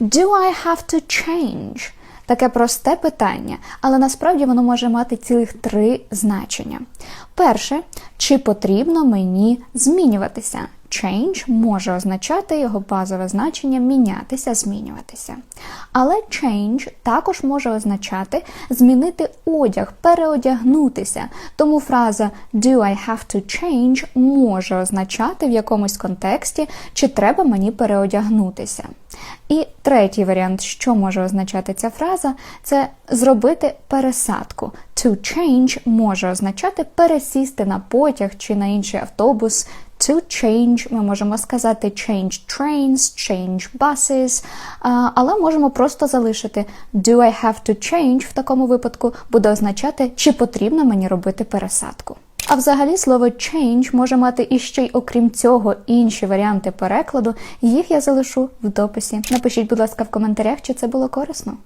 Do I have to change? Таке просте питання, але насправді воно може мати цілих три значення. Перше, чи потрібно мені змінюватися? Change може означати його базове значення мінятися, змінюватися. Але change також може означати змінити одяг, переодягнутися. Тому фраза do I have to change може означати в якомусь контексті, чи треба мені переодягнутися. І третій варіант, що може означати ця фраза, це зробити пересадку. To change може означати пересісти на потяг чи на інший автобус. To change ми можемо сказати change trains, change buses, але можемо просто залишити do I have to change в такому випадку буде означати, чи потрібно мені робити пересадку. А взагалі слово change може мати іще й окрім цього інші варіанти перекладу. Їх я залишу в дописі. Напишіть, будь ласка, в коментарях, чи це було корисно.